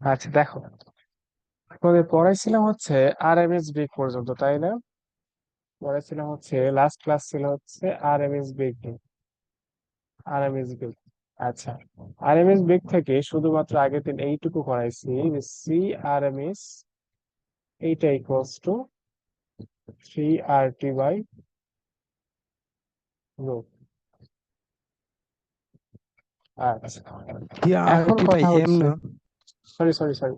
আচ্ছা দেখো। তোমাদের পড়াইছিলাম হচ্ছে আর এম এস বিগ পর্যন্ত, তাই না? পড়াইছিলাম হচ্ছে লাস্ট ক্লাস ছিল হচ্ছে আর এম এস বিগ আর এম এস বিগ আচ্ছা আর এম এস বিগ থেকে শুধুমাত্র আগের দিন এইটুকু করাইছি, যে সি আর এম এস এইটা equals to three R T by rho আচ্ছা এখন কি কথা এম হচ্ছে। না সরি সরি সরি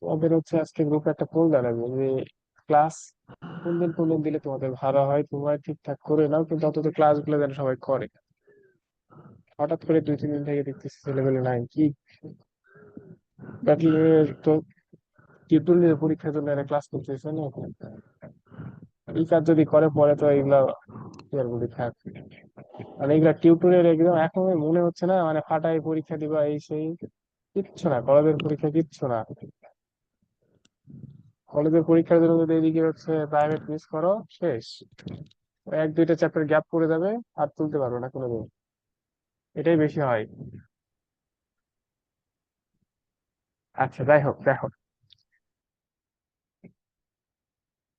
তোমাদের হচ্ছে আজকে গ্রুপে একটা পোল দাঁড়াবে। যে ক্লাস কোন দিন কোন দিন দিলে তোমাদের ভালো হয় তোমরা ঠিকঠাক করে নাও কিন্তু অন্তত ক্লাসগুলো যেন সবাই করে। হঠাৎ করে দুই তিন দিন থেকে দেখতেছি ছেলেবেলে নাই। কি তো পরীক্ষার জন্য একটা ক্লাস করতেছে না। এই কাজ যদি করে পরে তো এগুলা আর থাক। মানে এগুলা টিউটোরিয়াল একদম এখন মনে হচ্ছে না মানে ফাটাই পরীক্ষা দিবা, এই সেই, কিচ্ছু না, কলেজের পরীক্ষা কিচ্ছু না। কলেজের পরীক্ষার জন্য যদি এদিকে হচ্ছে প্রাইভেট মিস করো, শেষ। এক, দুইটা চ্যাপ্টার গ্যাপ পড়ে যাবে, আর তুলতে পারবে না কোনোদিন। এটাই বেশি হয়। আচ্ছা যাই হোক দেখো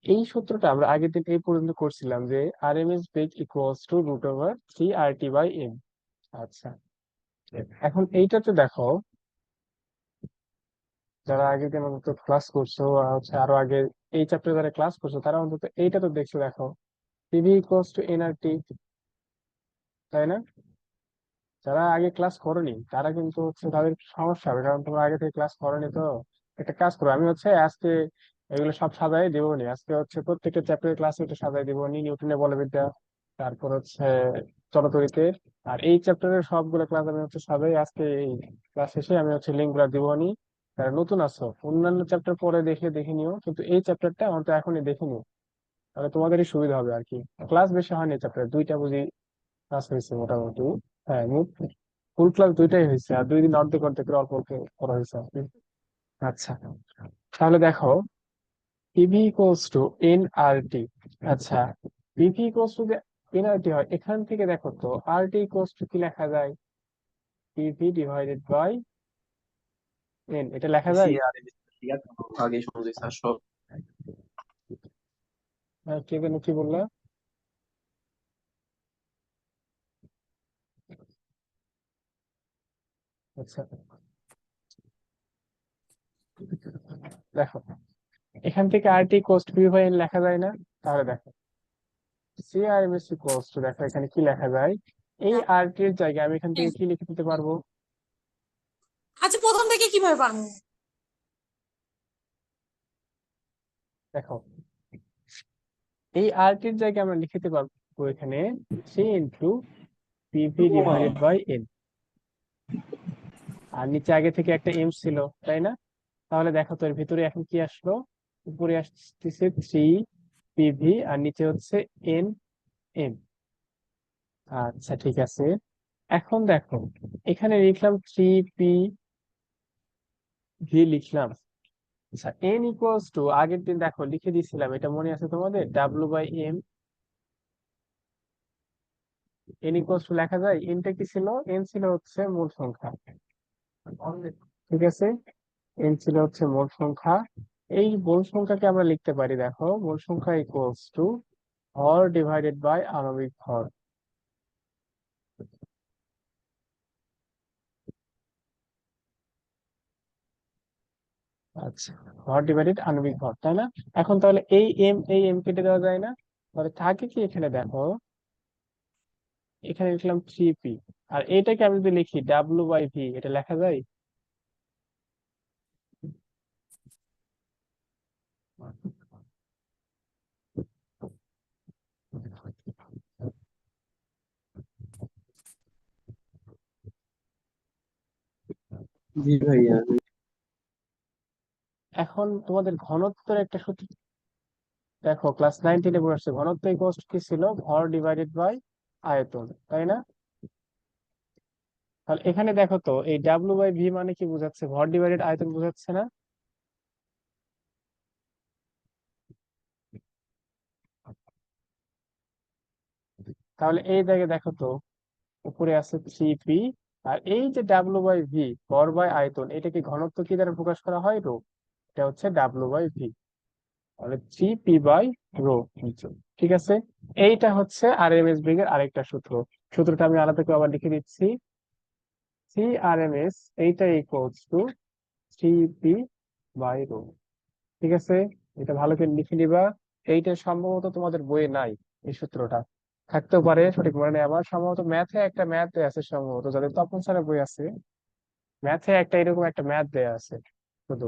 এই সূত্রটা আমরা আগের দিন এই পর্যন্ত করছিলাম যে R M S beg equals to root over three R T by M আচ্ছা। এখন এইটাতে দেখো, যারা আগে দিন অন্তত ক্লাস করছ হচ্ছে আরও আগে এই চ্যাপ্টার যারা ক্লাস করছ, তারা অন্তত এইটা তো দেখছ দেখো পিভি ইকুয়ালস টু এনআরটি তাই না? যারা আগে ক্লাস করনি, তারা কিন্তু হচ্ছে তাদের সমস্যা হবে, কারণ তোমরা আগে থেকে ক্লাস করনি তো। একটা কাজ করো, আমি হচ্ছে আজকে এগুলো সব সাজাই দিব নি। আজকে হচ্ছে প্রত্যেকটা চ্যাপ্টারের ক্লাস এটা সাজাই দিব। নি নিউটনের বলবিদ্যা তারপর হচ্ছে চলতরিতে। আর এই চ্যাপ্টারের সবগুলো ক্লাস আমি হচ্ছে সাজাই। আজকে এই ক্লাস শেষে আমি হচ্ছে লিঙ্কগুলা দিব নি। যারা নতুন আছো, অন্যান্য চ্যাপ্টার পরে দেখে দেখে নিও। কিন্তু এই চ্যাপ্টারটা অন্তত এখনই দেখে নিও। তাহলে তোমাদেরই সুবিধা হবে আর কি। ক্লাস বেশি হয়নি চ্যাপ্টার দুইটা বুঝি ক্লাস হয়েছে মোটামুটি। হ্যাঁ ফুল ক্লাস দুইটাই হয়েছে। আর দুই দিন অর্ধেক অর্ধেক অল্প অল্প করা হয়েছে। আচ্ছা তাহলে দেখো PV equals to N R T আচ্ছা PV equals to N R T হয়। এখান থেকে দেখো তো আর টি ইকুয়ালস টু কি লেখা যায়? পিভি ডিভাইডেড বাই এন এটা লেখা যায়? আগে শুনছি স্যার সব। হ্যাঁ, কে যেন কি বললা? আচ্ছা। দেখো এখান থেকে R T cost by N লেখা যায় না তাহলে দেখো। C R M S equals to দেখো এখানে কি লেখা যায়। এই আর টি এর জায়গায় আমি এখান থেকে কি লিখে দিতে পারব? আচ্ছা প্রথম থেকে কীভাবে পারব? দেখো। এই আর টির জায়গায় আমরা লিখতে পারব এখানে C into PV divided by N R নিচে আগে থেকে একটা এম ছিল তাই না? তাহলে দেখো তো এর ভিতরে এখন কি আসলো? উপরে আসতেছে থ্রি পিভি আর নিচে হচ্ছে এন এম আচ্ছা ঠিক আছে। এখন দেখো, এখানে লিখলাম থ্রি পি ভি লিখলাম। আচ্ছা এন ইকুয়ালস টু আগের দিন দেখো লিখে দিয়েছিলাম, এটা মনে আছে তোমাদের? W by M N equals to লেখা যায় এনটা কি ছিল? এন ছিল হচ্ছে মূল সংখ্যা। ঠিক আছে? এন ছিল হচ্ছে মূল সংখ্যা। এই মূল সংখ্যাকে আমরা লিখতে পারি, দেখো, মূল সংখ্যা ইকুয়ালস টু হর ডিভাইডেড বাই আণবিক ভর আচ্ছা ডিভাইডেড ভর তাই না? এখন তাহলে এই এম এই এম কেটে দেওয়া যায় না? তাহলে থাকে কি এখানে, দেখো, এখানে থ্রি পি আর এইটাকে আমি যদি লিখি ডাব্লু বাই ভি এটা লেখা যায়? জি ভাইয়া। এখন তোমাদের ঘনত্বের একটা সূত্র দেখো ক্লাস নাইন টেনে পড়ে আসছে ঘনত্ব ইকুয়ালস কি ছিল? ভর ডিভাইডেড বাই আয়তন, তাই না? তাহলে এখানে দেখো তো, এই ডাব্লু বাই ভি মানে কি বোঝাচ্ছে? ভর ডিভাইডেড আয়তন বোঝাচ্ছে না? তাহলে এই জায়গায় দেখো তো, উপরে আছে থ্রি পি আর এই যে ডাব্লু বাই ভি ভর বাই আয়তন এটা কি ঘনত্ব কি দ্বারা প্রকাশ করা হয়? রো। এটা হচ্ছে ডাব্লু বাই ভি তাহলে থ্রি পি বাই রো। ঠিক আছে? এইটা হচ্ছে আর এম এস বেগের আরেকটা সূত্র। সূত্রটা আমি আলাদা করে আবার লিখে দিচ্ছি। সি আর এম এস এইটা equals to three P by rho. ঠিক আছে? এটা ভালো করে লিখে নিবা। এইটা সম্ভবত তোমাদের বইয়ে নাই এই সূত্রটা। থাকতেও পারে সঠিক মনে নেই। আমার সম্ভবত ম্যাথে একটা ম্যাথ দেয়া আছে সম্ভবত, যাদের তপন স্যারের বই আছে ম্যাথে একটা এরকম একটা ম্যাথ দেয়া আছে শুধু।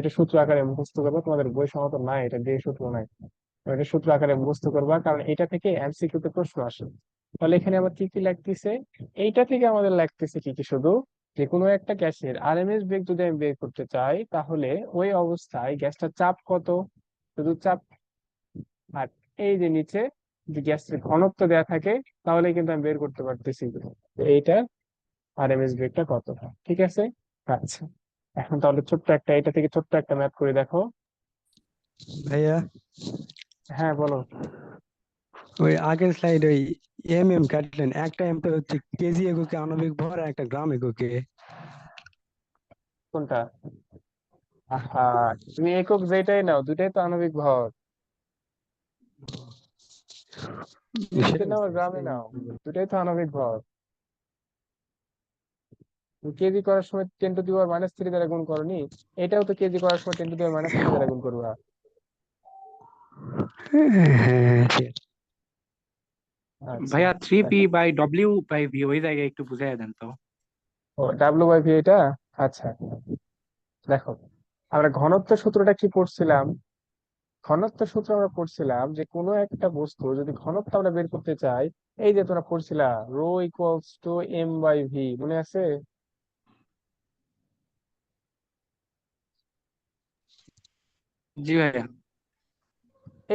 এটা সূত্র আকারে মুখস্থ করবে, তোমাদের বই সম্ভবত নাই, এটা দিয়ে সূত্র নাই। এটা সূত্র আকারে মুখস্থ করবা, কারণ এটা থেকে এমসিকিউ তে প্রশ্ন আসে। তাহলে এখানে আমার কি কি লাগতেছে? এইটা থেকে আমাদের লাগতেছে কি কি শুধু? যে কোনো একটা গ্যাসের আরএমএস বেগ যদি আমি বের করতে চাই, তাহলে ওই অবস্থায় গ্যাসটার চাপ কত? শুধু চাপ আর এই যে নিচে যে গ্যাসের ঘনত্ব দেয়া থাকে তাহলে কিন্তু আমি বের করতে পারতেছি এইটা আরএমএস বেগটা কত ঠিক আছে? আচ্ছা এখন তাহলে ছোট্ট একটা এটা থেকে ছোট্ট একটা ম্যাথ করে দেখো। ভাইয়া? হ্যাঁ বলো। ওই আগের স্লাইড ওই এম এম কাটলেন একটা এম তো হচ্ছে কেজি এককে আণবিক ভর আর একটা গ্রাম এককে কোনটা? আহা তুমি একক যেটাই নাও দুটাই তো আণবিক ভর। নাও আর গ্রামে নাও। দুটাই তো আণবিক ভর। কেজি করার সময় ten to the power minus three দ্বারা গুণ করনি এটাও তো কেজি করার সময় ten to the power minus three দ্বারা গুণ করবা। আচ্ছা ভাইয়া three P by W by V ওই জায়গায় একটু বুঝাই দেন তো। ও ডাব্লিউ বাই ভি এটা? আচ্ছা দেখো আমরা ঘনত্ব সূত্রটা কি পড়ছিলাম? ঘনত্ব সূত্র আমরা পড়ছিলাম যে কোনো একটা বস্তু যদি ঘনত্ব আমরা বের করতে চাই এই যে তোমরা পড়ছিলা rho equals to M by V মনে আছে? জি ভাইয়া।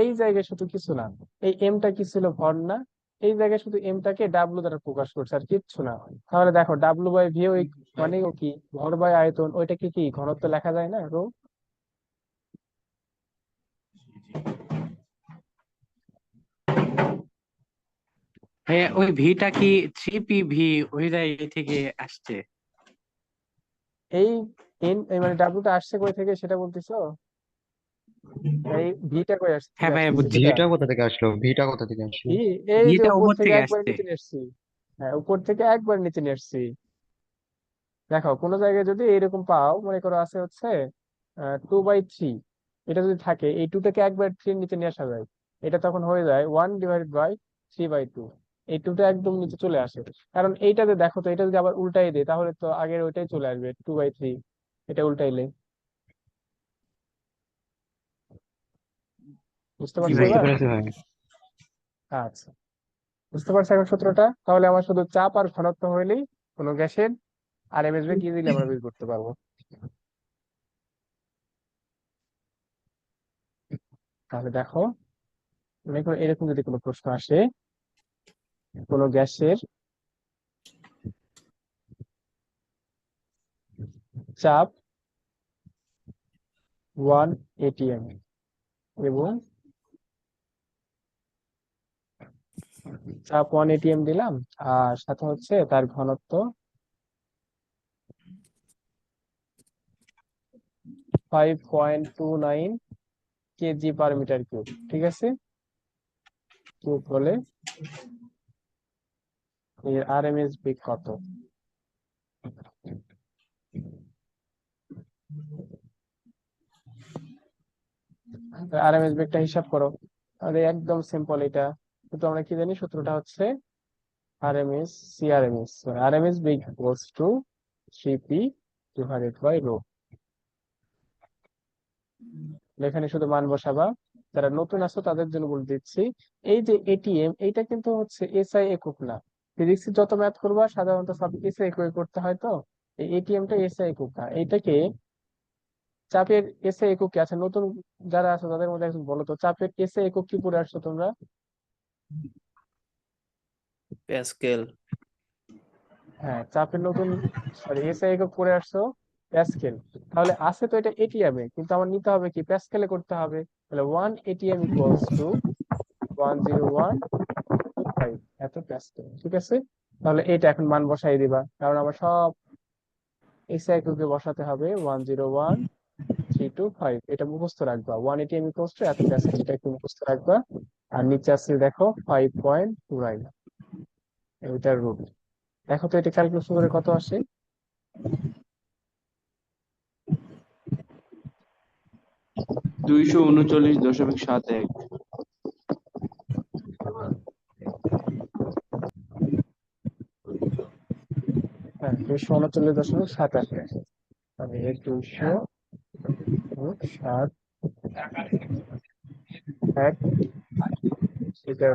এই জায়গায় শুধু কিছু না এই এমটা কি ছিল ভর না? এই জায়গায় শুধু এমটাকে ডাব্লু দ্বারা প্রকাশ করছে আর কিচ্ছু না। তাহলে দেখো ডাব্লু বাই ভি ওই মানে কি? ভর বাই আয়তন ওইটাকে কি ঘনত্ব লেখা যায় না রো? ভাইয়া ওই ভিটা কি থ্রি পি ভি ওই জায়গা থেকে আসছে? এই এন এই মানে ডাব্লুটা আসছে কই থেকে সেটা বলতেছো? এই ভিটা কই আসছে হ্যাঁ ভাইয়া বুঝছি। ভিটা কোথা থেকে আসলো? ভিটা কোথা থেকে আসলো? এই ভিটা উপর থেকে একবার আসছে। নিচে নিয়ে এসছি হ্যাঁ উপর থেকে একবার নিচে নিয়ে এসছি দেখো কোনো জায়গায় যদি এরকম পাও মনে করো আছে হচ্ছে টু বাই থ্রি এটা যদি থাকে এই টুটাকে একবার থ্রি নিচে নিয়ে আসা যায় এটা তখন হয়ে যায় one divided by three by two এই টুটা একদম নিচে চলে আসে। কারণ এইটাতে দেখো তো এটা যদি আবার উল্টাই দেয় তাহলে তো আগের ওইটাই চলে আসবে টু বাই থ্রি এটা উল্টাইলে। বুঝতে পারছ আচ্ছা। বুঝতে পারছ এখন সূত্রটা? তাহলে আমার শুধু চাপ আর ঘনত্ব হইলেই কোনো গ্যাসের আর এম এস বেগ ইজিলি আমরা বের করতে পারব। তাহলে দেখো এরকম যদি কোনো প্রশ্ন আসে কোনো গ্যাসের চাপ ওয়ান এটিএম এবং চাপ ওয়ান এটিএম দিলাম, আর সাথে হচ্ছে তার ঘনত্ব five point two nine KG per metre cube ঠিক আছে? কিউব হলে এর আরএমএস বেগ কত? আরএমএস বেগটা হিসাব করো। তাহলে একদম সিম্পল এটা। কিন্তু আমরা কি জানি সূত্রটা হচ্ছে RMS CRMS RMS beg equals to three P divided by rho এখানে শুধু মান বসাবা। যারা নতুন আছো তাদের জন্য বলে দিচ্ছি, এই যে এটিএম এইটা কিন্তু হচ্ছে এসআই একক না। ফিজিক্সের যত ম্যাথ করবা সাধারণত সব এসআই একক করতে হয় তো? এই এটিএমটা এসআই একক না। এইটাকে চাপের এসআই একক কি আছে? নতুন যারা আছে তাদের মধ্যে একজন বলো তো চাপের এসআই একক কি পড়ে আসছো তোমরা? প্যাসকেল। হ্যাঁ চাপের নতুন সরি এসআই একক পড়ে আসছো প্যাসকেল। তাহলে আছে তো এটা এটিএম এ কিন্তু আমার নিতে হবে কি? প্যাসকেলে করতে হবে। তাহলে one ATM equals to one zero one five এত প্যাসকেল ঠিক আছে? তাহলে এটা এখন মান বসাই দিবা। কারণ আমার সব এসআই এককে বসাতে হবে one zero one three two five এটা মুখস্থ রাখবা। ওয়ান এইটি এম ইকুয়ালস এত প্যাসকেল এটা একটু মুখস্থ রাখবা। আর নিচে আছে দেখো ফাইভ পয়েন্ট টু নাইন এটার রুট দেখো তো এটা ক্যালকুলেশন করে কত আসে? দুইশো উনচল্লিশ দশমিক সাত এক। হ্যাঁ দুইশো উনচল্লিশ দশমিক সাত আট মানে এর সাত এক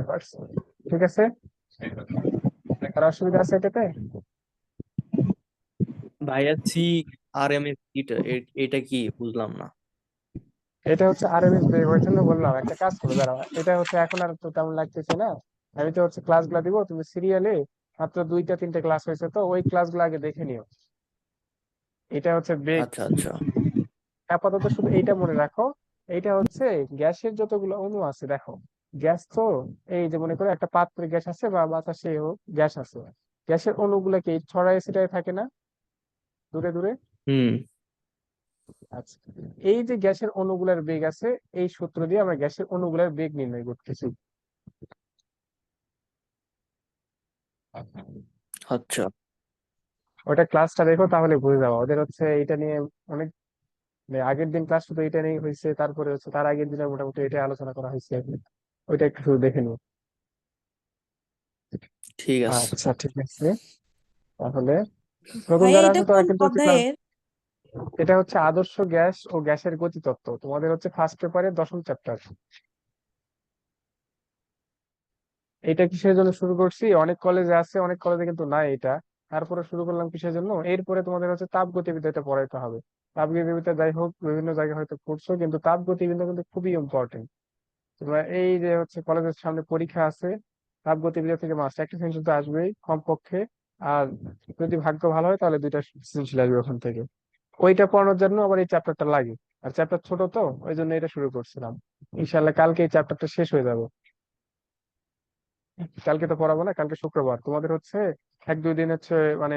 পার্সেন্ট ঠিক আছে আর অসুবিধা আছে এটাতে ভাইয়া সি আর এম এস এটা এটা কি? বুঝলাম না। এটা হচ্ছে আরএমএস বের ওই জন্য বললাম একটা কাজ করো দাঁড়াও। এটা হচ্ছে এখন আর তো তেমন লাগতেছে না। আমি তো হচ্ছে ক্লাসগুলো দিব তুমি সিরিয়ালে মাত্র দুইটা তিনটা ক্লাস হয়েছে তো ওই ক্লাসগুলো আগে দেখে নিও। এটা হচ্ছে বেগ আচ্ছা আচ্ছা। আপাতত শুধু এইটা মনে রাখো এইটা হচ্ছে গ্যাসের যতগুলো অণু আছে দেখো গ্যাস তো এই যে মনে করো একটা পাত্রে গ্যাস আছে বা বাতাসে হোক গ্যাস আছে। গ্যাসের অণুগুলো কি ছড়ায় ছিটায় থাকে না? দূরে দূরে? হুম। আচ্ছা এই যে গ্যাসের অণুগুলার বেগ আছে এই সূত্র দিয়ে আমরা গ্যাসের অণুগুলার বেগ নির্ণয় করতেছি। আচ্ছা। ওটা ক্লাসটা দেখো তাহলে বুঝে যাব। ওদের হচ্ছে এটা নিয়ে অনেক মানে আগের দিন ক্লাস শুধু এটা নিয়ে হয়েছে তারপরে হচ্ছে তার আগের দিনে মোটামুটি এটা আলোচনা করা হয়েছে ওইটা একটু শুধু দেখে নিও। ঠিক আছে। আচ্ছা ঠিক আছে। তাহলে নতুন যারা এটা আছে তারা কোন কিন্তু হচ্ছে class- পদের এটা হচ্ছে আদর্শ গ্যাস ও গ্যাসের গতিতত্ত্ব। তোমাদের হচ্ছে ফার্স্ট পেপারের দশম চ্যাপ্টার এটা কিসের জন্য শুরু করছি? অনেক কলেজে আছে, অনেক কলেজে কিন্তু নাই এটা। তারপরে শুরু করলাম কিসের জন্য? এরপরে তোমাদের হচ্ছে তাপ গতিবিদ্যাটা পড়াইতে হবে। তাপ গতিবিদ্যা যাই হোক, বিভিন্ন জায়গায় হয়তো পড়ছো, কিন্তু তাপ গতিবিদ্যা কিন্তু খুবই ইম্পর্টেন্ট তোমরা এই যে হচ্ছে কলেজের সামনে পরীক্ষা আছে, তাপ গতিবিদ্যা থেকে মাস্ট একটা সেন্সর তো আসবেই কমপক্ষে। আর যদি ভাগ্য ভালো হয়, তাহলে দুইটা সৃজনশীল আসবে ওখান থেকে। ওইটা পড়ানোর জন্য আবার এই চ্যাপ্টারটা লাগে। আর চ্যাপ্টার ছোট তো, ওই জন্য এটা শুরু করছিলাম। ইনশাল্লাহ কালকে এই চ্যাপ্টারটা শেষ হয়ে যাবে। কালকে তো পড়াবো না কালকে শুক্রবার। তোমাদের হচ্ছে এক, দুই দিন হচ্ছে মানে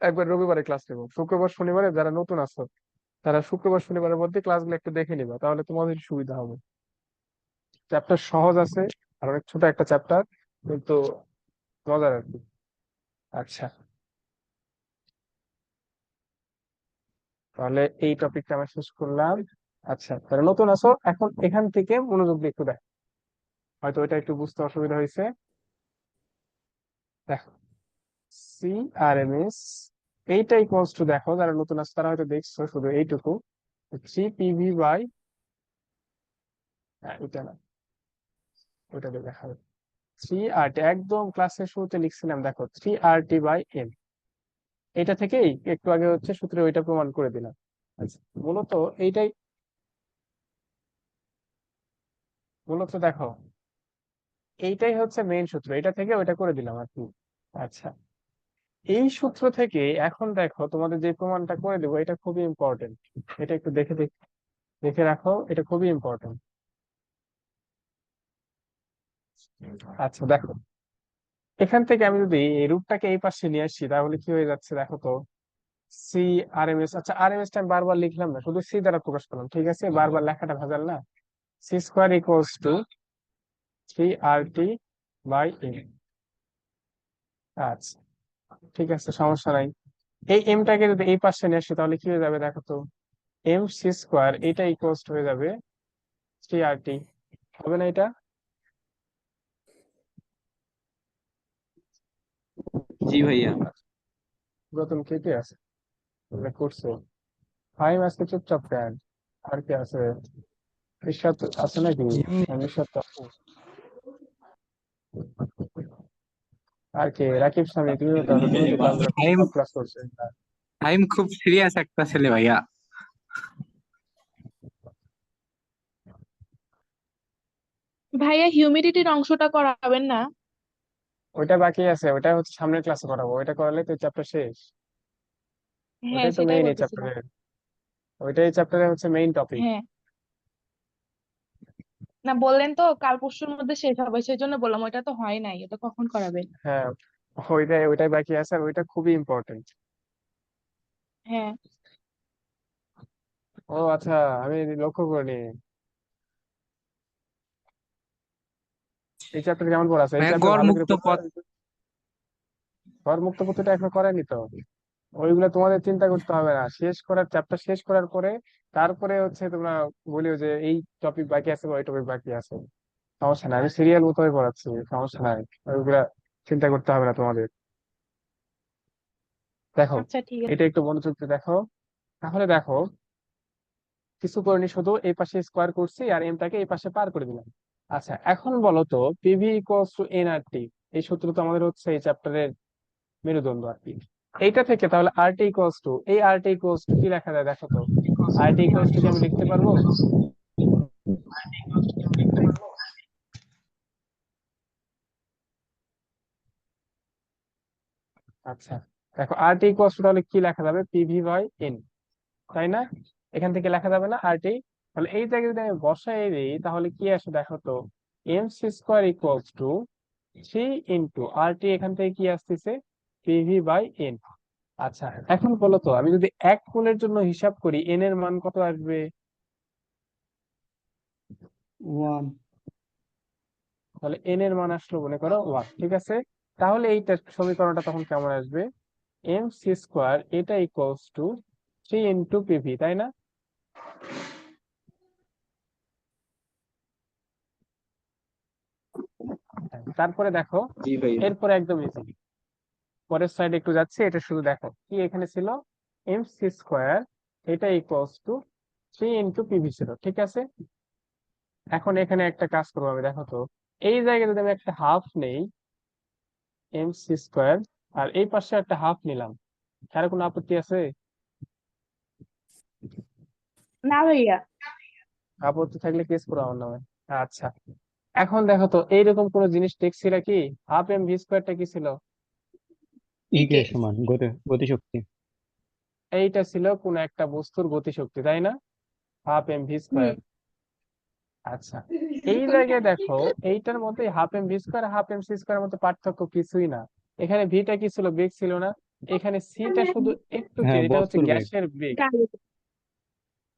একবার রবিবারে ক্লাস নেব। শুক্রবার, শনিবারে যারা নতুন আছো, তারা শুক্রবার, শনিবারের মধ্যে ক্লাসগুলো একটু দেখে নিবা, তাহলে তোমাদের সুবিধা হবে। চ্যাপ্টার সহজ আছে, আর অনেক ছোট একটা চ্যাপ্টার কিন্তু মজার আর কি। আচ্ছা। তাহলে এই টপিকটা আমরা শেষ করলাম। আচ্ছা তাহলে নতুন আসো এখন এখান থেকে মনোযোগ দিয়ে একটু দেখ। হয়তো এটা একটু বুঝতে অসুবিধা হয়েছে। দেখো সি আর এম এস এইটা ইকুয়ালস টু দেখো, যারা নতুন আছে তারা হয়তো দেখছ শুধু এইটুকু। থ্রি পিভি বাই এটা না। ওটা দেখা হবে থ্রি আর টি একদম ক্লাসের শুরুতে লিখছিলাম, দেখো three R T by M এটা থেকেই একটু আগে হচ্ছে সূত্রে ওইটা প্রমাণ করে দিলাম। আচ্ছা মূলত এইটাই মূলত দেখো এইটাই হচ্ছে মেইন সূত্র। এটা থেকে ওইটা করে দিলাম আর কি। আচ্ছা। এই সূত্র থেকে এখন দেখো তোমাদের যে প্রমাণটা করে দেবো এটা খুবই ইম্পর্টেন্ট এটা একটু দেখে দেখ- দেখে রাখো এটা খুবই ইম্পর্টেন্ট আচ্ছা দেখো। এখান থেকে আমি যদি এই রূপটাকে এই পাশে নিয়ে আসি তাহলে কি হয়ে যাচ্ছে দেখো তো? সি আর এম এস আচ্ছা আর এম এস টা আমি বারবার লিখলাম না শুধু সি দ্বারা প্রকাশ করলাম ঠিক আছে? বারবার লেখাটা ভেজাল না। C square equals to three R T by M আচ্ছা ঠিক আছে সমস্যা নাই। এই এমটাকে যদি এই পাশে নিয়ে আসি তাহলে কি হয়ে যাবে দেখো তো? এম সি স্কোয়ার এটা ইকুয়ালস হয়ে যাবে থ্রি আর টি হবে না এটা? জি ভাইয়া। কে কে আছে? করছ? ফাইম আজকে চুপচাপ কেন আর কে আছে? ঈশ্বর আছে নাকি? ঈশ্বর। আর কে? রাকিব স্বামী তুমি তো তো ক্লাস করছ টাইম খুব সিরিয়াস একটা ছেলে ভাইয়া। ভাইয়া হিউমিডিটির অংশটা করাবেন না। ওইটা বাকি আছে ওইটা হচ্ছে সামনের ক্লাসে করাবো। ওইটা করালে তো চ্যাপ্টার শেষ। হ্যাঁ ওইটাই তো সেটাই মেইন এই বলতেছিলাম। চ্যাপ্টারের ওইটাই চ্যাপ্টারের হচ্ছে মেইন টপিক হ্যাঁ। না বললেন তো কাল পরশুর মধ্যে শেষ হবে সেই জন্য বললাম ওইটা তো হয় নাই ওটা কখন করাবেন? হ্যাঁ ওইটাই ওইটাই বাকি আছে আর ওইটা খুবই ইম্পর্টেন্ট হ্যাঁ। ও আচ্ছা আমি লক্ষ্য করিনি। এই চ্যাপ্টার কেমন পড়া আছে? এই চ্যাপ্টার ভালো করে মুক্ত পড়তে পথ? ঘর মুক্ত পথটা এখনও করেনি তো? ওইগুলো তোমাদের চিন্তা করতে হবে না। শেষ করার চ্যাপ্টার শেষ করার পরে তারপরে হচ্ছে তোমরা বলিও যে এই টপিক বাকি আছে বা ওই টপিক বাকি আছে। সমস্যা নাই আমি সিরিয়াল মতোই পড়াচ্ছি সমস্যা নাই ওইগুলা চিন্তা করতে হবে না তোমাদের। দেখো আচ্ছা ঠিক আছে। এটা একটু মনোযোগ দিয়ে দেখো। তাহলে দেখো কিছু করিনি শুধু এই পাশে স্কোয়ার করছি আর এমটাকে এই পাশে পার করে দিলাম। আচ্ছা এখন বলো তো পিভি ইকুয়ালস টু এনআরটি এই সূত্র তো আমাদের হচ্ছে এই চ্যাপ্টারের মেরুদণ্ড আর কি। এইটা থেকে তাহলে আরটি ইকুয়ালস টু এই আরটি ইকুয়ালস টু কি লেখা যায় দেখো তো? আরটি ইকুয়ালস টু কি আমি লিখতে পারব? আচ্ছা দেখো আরটি ইকুয়ালস টু তাহলে কি লেখা যাবে? পিভি বাই এন তাই না? এখান থেকে লেখা যাবে না আরটি তাহলে এই জায়গায় যদি আমি বসাই দিই, তাহলে কি আসে দেখো তো? M C square equals to three into RT এখান থেকে কি আসতেছে? পিভি বাই এন আচ্ছা এখন বলো তো আমি যদি এক কোণের জন্য হিসাব করি এন এর মান কত আসবে? ওয়ান তাহলে এন এর মান আসলো মনে করো ওয়ান ঠিক আছে? তাহলে এইটা সমীকরণটা তখন কেমন আসবে? এম সি স্কোয়ার এটা equals to three into PV তাই না? তারপরে দেখো এরপরে একদম ইজি পরের সাইড একটু যাচ্ছে এটা শুধু দেখো। কি এখানে ছিল? এম সি স্কোয়ার এটা equals to three into PV ছিল ঠিক আছে? এখন এখানে একটা কাজ করব আমি দেখো তো। এই জায়গায় যদি আমি একটা হাফ নেই এম সি স্কোয়ার আর এই পাশে একটা হাফ নিলাম কার কোনো আপত্তি আছে? না ভাইয়া। আপত্তি থাকলে কেস করো আমার নামে। আচ্ছা। এখন দেখো তো এইরকম কোন জিনিস দেখছিল কি? হাফ এম ভি স্কোয়ারটা কি ছিল? ইকে সমান গতি গতিশক্তি। এইটা ছিল কোন একটা বস্তুর গতিশক্তি তাই না? হাফ এম ভি স্কোয়ার আচ্ছা এই জায়গায় দেখো এইটার মধ্যে half M V square half M C square মধ্যে পার্থক্য কিছুই না। এখানে ভিটা কি ছিল? বেগ ছিল না। এখানে সিটা শুধু একটু হ্যাঁ, এটা হচ্ছে বস্তুর বেগ। গ্যাসের বেগ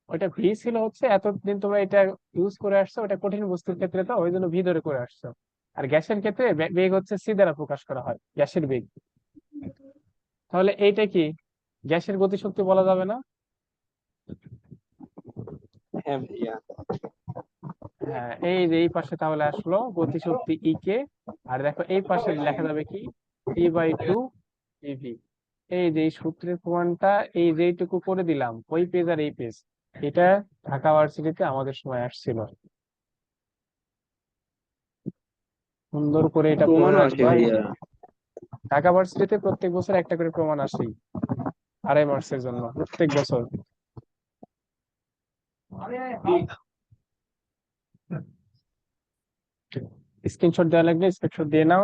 ওইটা ভি ছিল হচ্ছে এতদিন তোমরা এটা ইউজ করে আসছো ওটা কঠিন বস্তুর ক্ষেত্রে তো ওই জন্য ভি ধরে করে আসছো। আর গ্যাসের ক্ষেত্রে বে- বেগ হচ্ছে সি দ্বারা প্রকাশ করা হয় গ্যাসের বেগ তাহলে এইটা কি? গ্যাসের গতিশক্তি বলা যাবে না? হ্যাঁ হ্যাঁ এই যে এই পাশে তাহলে আসলো গতিশক্তি ই কে আর দেখো এই পাশে লেখা যাবে কি? ই বাই টু ইভি এই যে সূত্রের প্রমাণটা এই যেইটুকু করে দিলাম ওই পেজ আর এই পেজ এটা ঢাকা ভার্সিটিতে আমাদের সময় আসছিল। সুন্দর করে এটা প্রমাণ আসবে ঢাকা ভার্সিটিতে প্রত্যেক বছর একটা করে প্রমাণ আসেই, আড়াই মার্কসের জন্য, প্রত্যেক বছর। স্ক্রিনশট দেওয়া লাগলে স্ক্রিনশট দিয়ে নাও,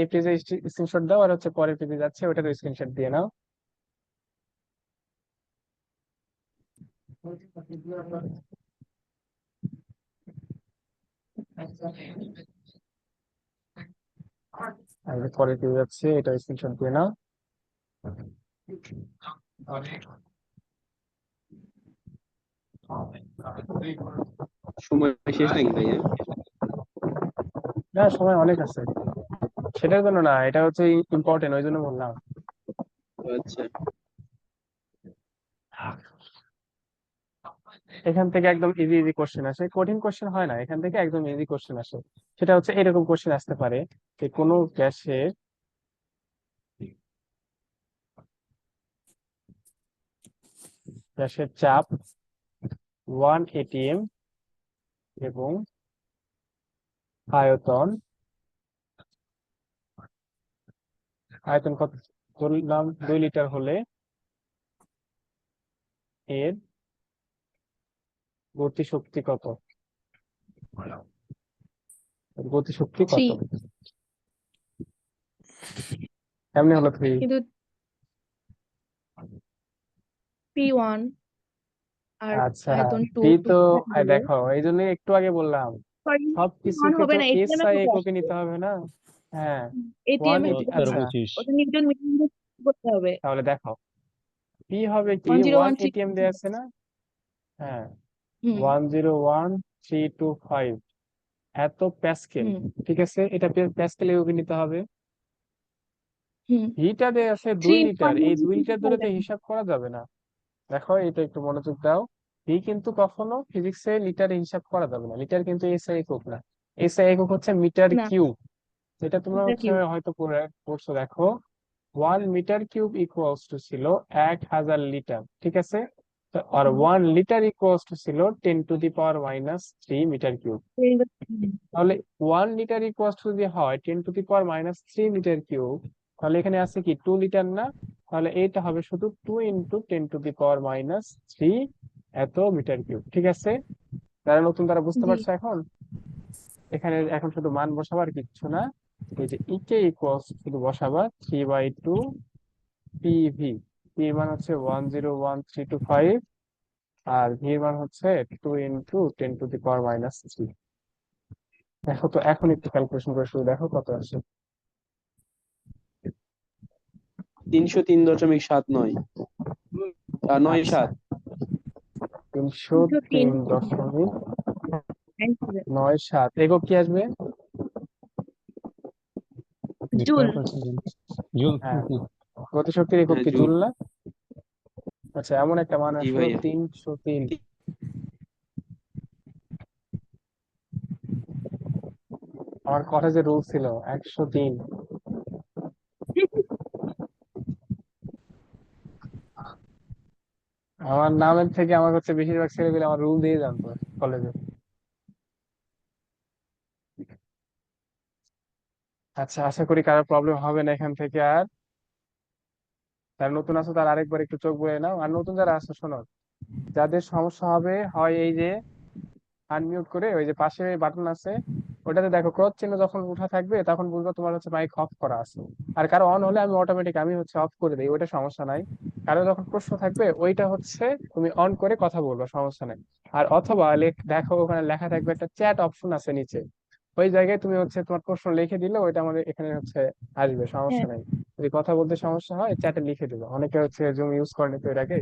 এই পেজে স্ক্রিনশট দাও, আর হচ্ছে পরের পেজে যাচ্ছে ওটাতে স্ক্রিনশট দিয়ে নাও। পরের দিয়ে যাচ্ছে এটা স্ক্রিনশট দিয়ে নাও। সময় শেষ নাকি ভাইয়া? না সময় অনেক আছে। সেটার জন্য না এটা হচ্ছে ইম্পর্টেন্ট ওই জন্য বললাম। আচ্ছা। এখান থেকে একদম ইজি ইজি কোশ্চেন আসে। কঠিন কোশ্চেন হয় না, এখান থেকে একদম ইজি কোশ্চেন আসে। সেটা হচ্ছে এরকম কোশ্চেন আসতে পারে যে কোনো গ্যাসের গ্যাসের চাপ ওয়ান এটিএম এবং আয়তন। আয়তন কত? ধরলাম দুই লিটার হলে এর গতিশক্তি কত? এর গতিশক্তি কত. এমনি হলো থ্রি কিন্তু পি ওয়ান আর আচ্ছা আয়তন টু পি তো দেখো এই জন্য একটু আগে বললাম। সরি সবকিছুকে হবে তো না, এসআই এককে নিতে হবে না? হ্যাঁ এটিএম আচ্ছা। পঁচিশ ওটা নিউটন মিটার করতে হবে। তাহলে দেখো পি হবে কি? ওয়ান এটিএম আছে না? হ্যাঁ। One zero one three two five এত প্যাসকেল ঠিক আছে? এটা প্যাসকেল এককে নিতে হবে। ভিটা আছে দুই লিটার। এই দুই লিটার ধরে হিসাব করা যাবে না। দেখো এটা একটু মনোযোগ দাও। ভি কিন্তু কখনো ফিজিক্সে লিটারে হিসাব করা যাবে না। লিটার কিন্তু এসআই একক না। এসআই একক হচ্ছে মিটার কিউব। যেটা তোমরা হয়তো পড়ে- পড়ছো। দেখো one metre cube equals to ছিল এক হাজার লিটার ঠিক আছে? আর ওয়ান লিটার ইকুয়ালস টু ছিল ten to the power minus three metre cube তাহলে ওয়ান লিটার ইকুয়ালস টু যদি হয় ten to the power minus three metre cube তাহলে এখানে আছে কি টু লিটার না? তাহলে এইটা হবে শুধু two into ten to the power minus three এত মিটার কিউব ঠিক আছে? যারা নতুন তারা বুঝতে পারছ এখন? এখানে এখন শুধু মান বসাবার কিচ্ছু না। এই যে ইকে ইকুয়ালস শুধু বসাবা three by two PV P এর মান হচ্ছে one zero one three two five আর ভি এর মান হচ্ছে two into ten to the power minus three দেখো তো এখন একটু ক্যালকুলেশন করে শুরু দেখো কত আসে। তিনশো তিন দশমিক সাত নয়। নয় সাত। তিনশো তিন দশমিক নয় সাত। একক কি আসবে? জুল। জুল। হ্যাঁ গতিশক্তির একক হ্যাঁ, কি জুল। জুল না? আচ্ছা এমন একটা মান জি আসলো ভাইয়া। তিনশো তিন। আমার কলেজে রুল ছিল একশো তিন। আমার নামের থেকে আমার হচ্ছে বেশিরভাগ ছেলেগুলো আমার রুল দিয়ে জানতো কলেজে। আচ্ছা আশা করি কারও প্রবলেম হবে না এখান থেকে আর। যারা নতুন আছো তারা আরেকবার একটু চোখ বয়ে নাও। আর নতুন যারা আছো শোনো যাদের সমস্যা হবে হয় এই যে আনমিউট করে ওই যে পাশে বাটন আছে ওটাতে দেখো ক্রস চিহ্ন যখন উঠা থাকবে তখন বুঝব তোমার হচ্ছে মাইক অফ করা আছে। আর কারও অন হলে আমি অটোমেটিক আমি হচ্ছে অফ করে দিই ওইটা সমস্যা নাই। কারও যখন প্রশ্ন থাকবে ওইটা হচ্ছে তুমি অন করে কথা বলবা সমস্যা নাই। আর অথবা দেখো ওখানে লেখা থাকবে একটা চ্যাট অপশন আছে নিচে। ওই জায়গায় তুমি হচ্ছে তোমার প্রশ্ন লিখে দিলে ওইটা আমাদের এখানে হচ্ছে আসবে সমস্যা নাই। যদি কথা বলতে সমস্যা হয় চ্যাটে লিখে দিবে। অনেকে হচ্ছে জুম ইউজ করেনি তো এর আগে।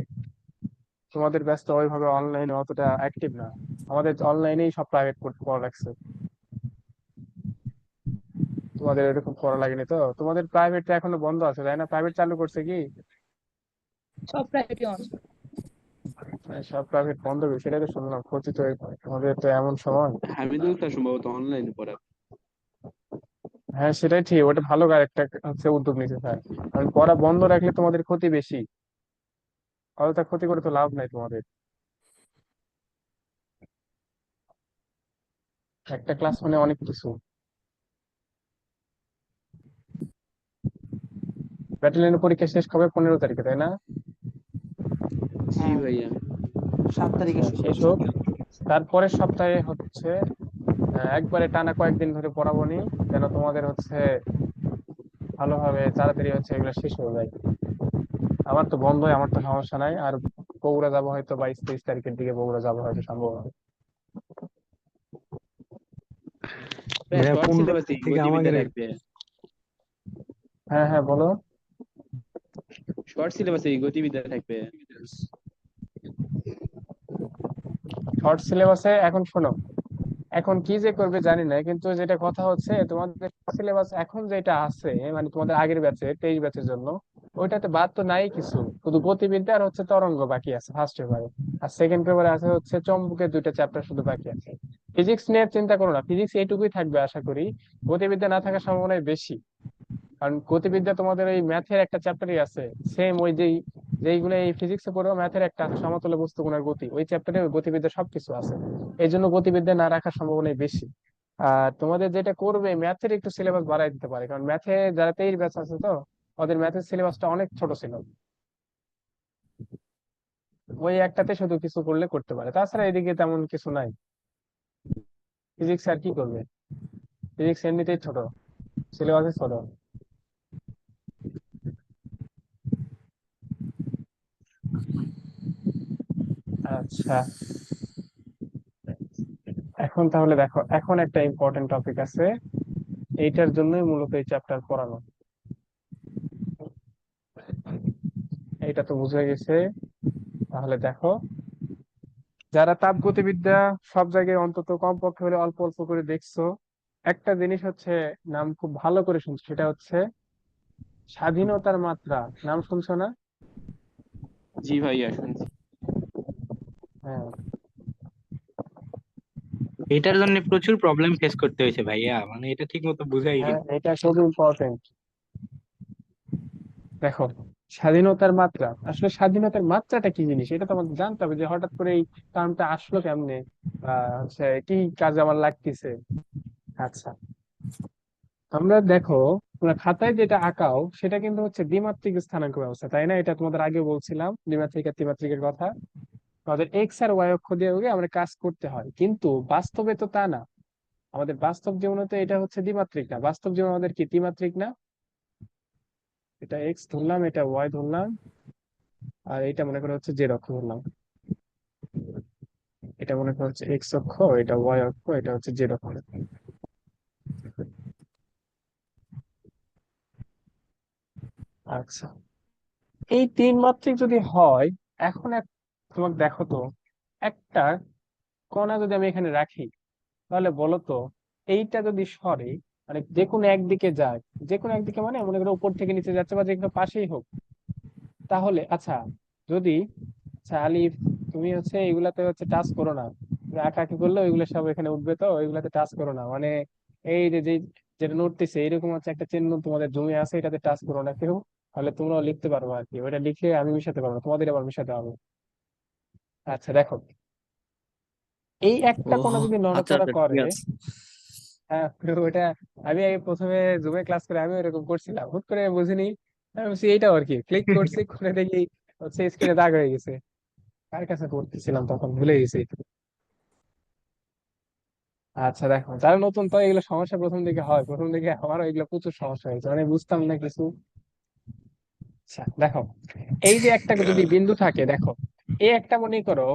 তোমাদের ব্যস্ত ওইভাবে অনলাইনে অতটা অ্যাক্টিভ না। আমাদের অনলাইনেই সব প্রাইভেট পড়া লাগছে। তোমাদের এরকম করা লাগেনি তো? তোমাদের প্রাইভেট এখনও বন্ধ আছে তাই না? প্রাইভেট চালু করছে কি? সব প্রাইভেট অন মানে সব প্রাইভেট বন্ধ সেটা তো শুনলাম। ক্ষতি তো। আমাদের তো এমন সময়। হামিদুল স্যার সম্ভবত অনলাইনে পড়া হ্যাঁ সেটাই ঠিক। ওটা ভালো একটা হচ্ছে উদ্যোগ নিতে স্যার কারণ পড়া বন্ধ রাখলে তোমাদের ক্ষতি বেশি। অযথা ক্ষতি করে তো লাভ নাই তোমাদের। একটা ক্লাস মানে অনেক কিছু। ব্যাটালিয়নের পরীক্ষা শেষ হবে পনেরো তারিখে তাই না? জি ভাইয়া। সাত তারিখে আচ্ছা, শেষ হোক। তারপরের সপ্তাহে হচ্ছে একবারে টানা কয়েকদিন ধরে পড়াবো নি যেন তোমাদের হচ্ছে ভালোভাবে তাড়াতাড়ি হচ্ছে এগুলো শেষ হয়ে যায়। আমার তো বন্ধ আমার তো সমস্যা নাই আর বগুড়া যাব হয়তো বাইশ তেইশ তারিখের দিকে বগুড়া যাব হয়তো সম্ভব হবে। হ্যাঁ হ্যাঁ বলো। শর্ট সিলেবাসে গতিবিদ্যা থাকবে। শর্ট সিলেবাসে এখন শোনো এখন কি যে করবে জানি না, কিন্তু যেটা কথা হচ্ছে, তোমাদের সিলেবাস এখন যেটা আছে মানে তোমাদের আগের ব্যাচে তেইশ ব্যাচের জন্য, ওইটাতে বাদ তো নাই কিছু। শুধু গতিবিদ্যা আর হচ্ছে তরঙ্গ বাকি আছে ফার্স্ট পেপারে আর সেকেন্ড পেপারে আছে হচ্ছে চম্বুকের দুইটা চ্যাপ্টার শুধু বাকি আছে। ফিজিক্স নিয়ে চিন্তা করো না ফিজিক্স এইটুকুই থাকবে আশা করি। গতিবিদ্যা না থাকার সম্ভাবনাই বেশি। কারণ গতিবিদ্যা তোমাদের এই ম্যাথের একটা চ্যাপ্টারই আছে সেম ওই যেই যেইগুলো এই ফিজিক্সে পড়েও ম্যাথের একটা আছে, সমতলে বস্তু গুণের গতি ওই চ্যাপ্টারে গতিবিদ্যা সবকিছু আছে। এই জন্য গতিবিদ্যা না রাখার সম্ভাবনাই বেশি। আর তোমাদের যেটা করবে ম্যাথের একটু সিলেবাস বাড়াই দিতে পারে কারণ ম্যাথে যারা তেইশ ব্যাচ আছে তো ওদের ম্যাথের সিলেবাসটা অনেক ছোট ছিল। ওই একটাতে শুধু কিছু করলে করতে পারে। তাছাড়া এদিকে তেমন কিছু নাই। ফিজিক্স আর কি করবে? ফিজিক্স এমনিতেই ছোট। সিলেবাসে ছোট। আচ্ছা। এখন তাহলে দেখো, এখন একটা ইম্পর্টেন্ট টপিক আছে। এইটার জন্যই মূলত এই চ্যাপ্টার পড়ানো। এইটা তো বুঝে গেছে। তাহলে দেখো, যারা তাপগতিবিদ্যা সব জায়গায় অন্তত কমপক্ষে হলে অল্প অল্প করে দেখছ, একটা জিনিস হচ্ছে নাম খুব ভালো করে শুনছো, সেটা হচ্ছে স্বাধীনতার মাত্রা। নাম শুনছো না? জি ভাইয়া, শুনছি। এটার জন্য প্রচুর প্রবলেম ফেস করতে হয়েছে ভাইয়া মানে এটা ঠিক মতো বুঝাই হ্যাঁ এটা খুব ইম্পর্টেন্ট দেখো স্বাধীনতার মাত্রা আসলে স্বাধীনতার মাত্রাটা কি জিনিস? এটা তো আমাকে জানতে হবে যে হঠাৎ করে এই টার্মটা আসলো কেমনে? আহ হচ্ছে কি কাজে আমার লাগতেছে? আচ্ছা। আমরা দেখো তোমরা খাতায় যেটা আঁকাও সেটা কিন্তু হচ্ছে দ্বিমাত্রিক স্থানাঙ্ক ব্যবস্থা তাই না? এটা তোমাদের আগে বলছিলাম দ্বিমাত্রিক আর ত্রিমাত্রিকের কথা। আমাদের এক্স আর ওয়াই অক্ষ দিয়ে আমরা কাজ করতে হয়। কিন্তু বাস্তবে তো তা না। আমাদের বাস্তব জীবনে তো এটা হচ্ছে দ্বিমাত্রিক না। বাস্তব জীবন আমাদের কি ত্রিমাত্রিক না? এটা এক্স ধরলাম, এটা ওয়াই ধরলাম, আর এটা মনে করো হচ্ছে জেড অক্ষ ধরলাম। এটা মনে করো হচ্ছে এক্স অক্ষ, এটা ওয়াই অক্ষ, এটা হচ্ছে জেড অক্ষ। আচ্ছা। এই তিন মাত্রিক যদি হয়, এখন এক তোমাকে দেখো তো, একটা কণা যদি আমি এখানে রাখি, তাহলে বলো তো এইটা যদি সরে মানে যে কোনো একদিকে যায়, যে কোনো একদিকে মানে মনে করো উপর থেকে নিচে যাচ্ছে বা যে কোনো পাশেই হোক, তাহলে আচ্ছা যদি আচ্ছা আলিফ, তুমি হচ্ছে এগুলাতে হচ্ছে টাচ করো না, তুমি আঁকাআঁকি করলে ওইগুলো সব এখানে উঠবে তো, ওইগুলাতে টাচ করো না মানে এই যে যেটা নড়তেছে এইরকম হচ্ছে একটা চিহ্ন তোমাদের জমি আছে, এটাতে টাচ করো না কেউ, তাহলে তোমরাও লিখতে পারব আর কি, ওইটা লিখলে আমি মিশাতে পারব তোমাদের আবার মিশাতে হবে। আচ্ছা দেখো। এই একটা কোণা যদি আচ্ছা নড়াচড়া আচ্ছা ঠিক করে হ্যাঁ ওটা আমি আগে প্রথমে জুমে ক্লাস করে আমি এরকম করছিলাম। হুট করে বুঝিনি। আমি বলছি এইটাও আর কি ক্লিক করছি করে দেখি হচ্ছে স্ক্রিনে দাগ হয়ে গেছে। কার কাছে করতেছিলাম তখন? ভুলে গেছি। আচ্ছা দেখো। যারা নতুন তো এগুলো সমস্যা প্রথম দিকে হয়। প্রথম দিকে আমারও এগুলো প্রচুর সমস্যা হয়েছে। মানে বুঝতাম না কিছু। আচ্ছা দেখো এই যে একটা যদি বিন্দু থাকে দেখো এই একটা মনে করো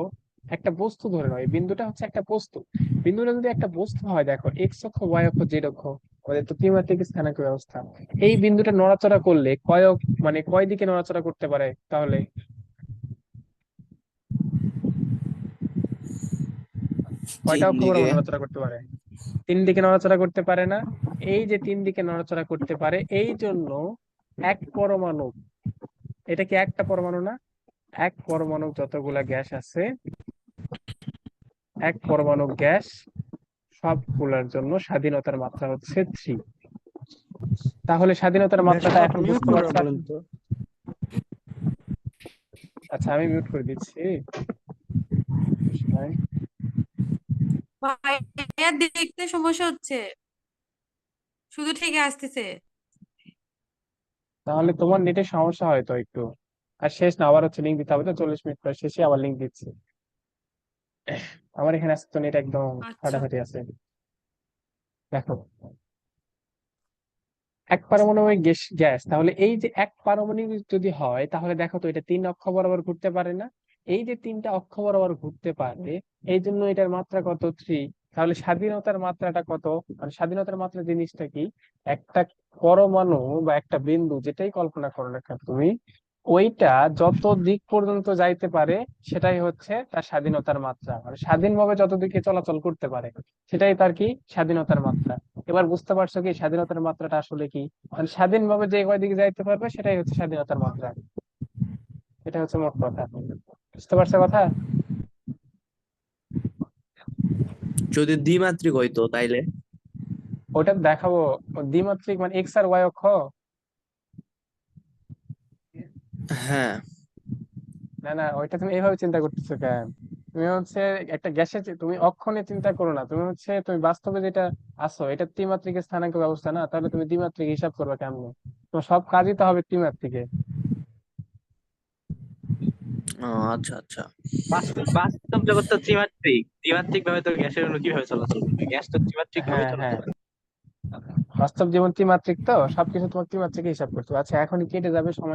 একটা বস্তু ধরে নাও এই বিন্দুটা হচ্ছে একটা বস্তু। বিন্দুটা যদি একটা বস্তু হয় দেখো এক্স অক্ষ ওয়াই অক্ষ জেড অক্ষ আমাদের তো ত্রিমাত্রিক স্থানাঙ্ক ব্যবস্থা। এই বিন্দুটা নড়াচড়া করলে কয় মানে কয় দিকে নড়াচড়া করতে পারে তাহলে? কয়টা অক্ষ বরাবর নড়াচড়া করতে পারে? তিন দিকে নড়াচড়া করতে পারে না। এই যে তিন দিকে নড়াচড়া করতে পারে এই জন্য এক পরমাণু এটা কি একটা পরমাণু না? এক পরমাণু যতগুলা গ্যাস আছে এক পরমাণু গ্যাস সবগুলার জন্য স্বাধীনতার মাত্রা হচ্ছে থ্রি তাহলে স্বাধীনতার মাত্রাটা এখন মিউট বুঝতে পারছেন? আচ্ছা আমি মিউট করে দিচ্ছি। দেখতে সমস্যা হচ্ছে। শুধু ঠিক আসতেছে। তাহলে তোমার নেটের সমস্যা হয়তো একটু। আর শেষ না আবার হচ্ছে লিঙ্ক দিতে হবে তো চল্লিশ মিনিট পর শেষে আবার লিঙ্ক দিচ্ছি। আমার এখানে আছে তো নেট একদম আচ্ছা। ফাটাফাটি আছে। দেখো। এক পারমাণবিক গ্যাস গ্যাস তাহলে এই যে এক পারমাণবিক যদি হয় তাহলে দেখো তো এটা তিন অক্ষ বরাবর ঘুরতে পারে না। এই যে তিনটা অক্ষ বরাবর ঘুরতে পারে এই জন্য এটার মাত্রা কত? থ্রি তাহলে স্বাধীনতার মাত্রাটা কত? মানে স্বাধীনতার মাত্রা জিনিসটা কি? একটা পরমাণু বা একটা বিন্দু যেটাই কল্পনা করো না তুমি, ওইটা যত দিক পর্যন্ত যাইতে পারে, সেটাই হচ্ছে তার স্বাধীনতার মাত্রা। মানে স্বাধীনভাবে যত দিকে চলাচল করতে পারে, সেটাই তার কি? স্বাধীনতার মাত্রা। এবার বুঝতে পারছ কি স্বাধীনতার মাত্রাটা আসলে কি? মানে স্বাধীনভাবে যে কয় দিকে যাইতে পারবে, সেটাই হচ্ছে স্বাধীনতার মাত্রা। এটা হচ্ছে মোট কথা। বুঝতে পারছ কথা? যদি দ্বিমাত্রিক হইতো তাইলে? ওটা দেখাবো। দ্বিমাত্রিক মানে এক্স আর ওয়াই অক্ষ? হ্যাঁ। না না ওইটা তুমি এইভাবে চিন্তা করতেছো কেন? তুমি হচ্ছে একটা গ্যাসের তুমি অক্ষ নিয়ে চিন্তা করো না। তুমি হচ্ছে তুমি বাস্তবে যেটা আছো এটা ত্রিমাত্রিক স্থানাঙ্ক ব্যবস্থা না? তাহলে তুমি দ্বিমাত্রিক হিসাব করবে কেমন? তোমার সব কাজই তো হবে ত্রিমাত্রিকে। আচ্ছা আচ্ছা। বাস্তব বাস্তব জগৎ তো ত্রিমাত্রিক। ত্রিমাত্রিক ভাবে তো গ্যাসের অণু কীভাবে চলাচল করবে গ্যাস তো ত্রিমাত্রিক ভাবে হ্যাঁ চলাচল হ্যাঁ। করে। বাস্তব জীবন ত্রিমাত্রিক তো? সবকিছু তোমার ত্রিমাত্রিক হিসাব করতে হবে। আচ্ছা এখনই কেটে যাবে সময়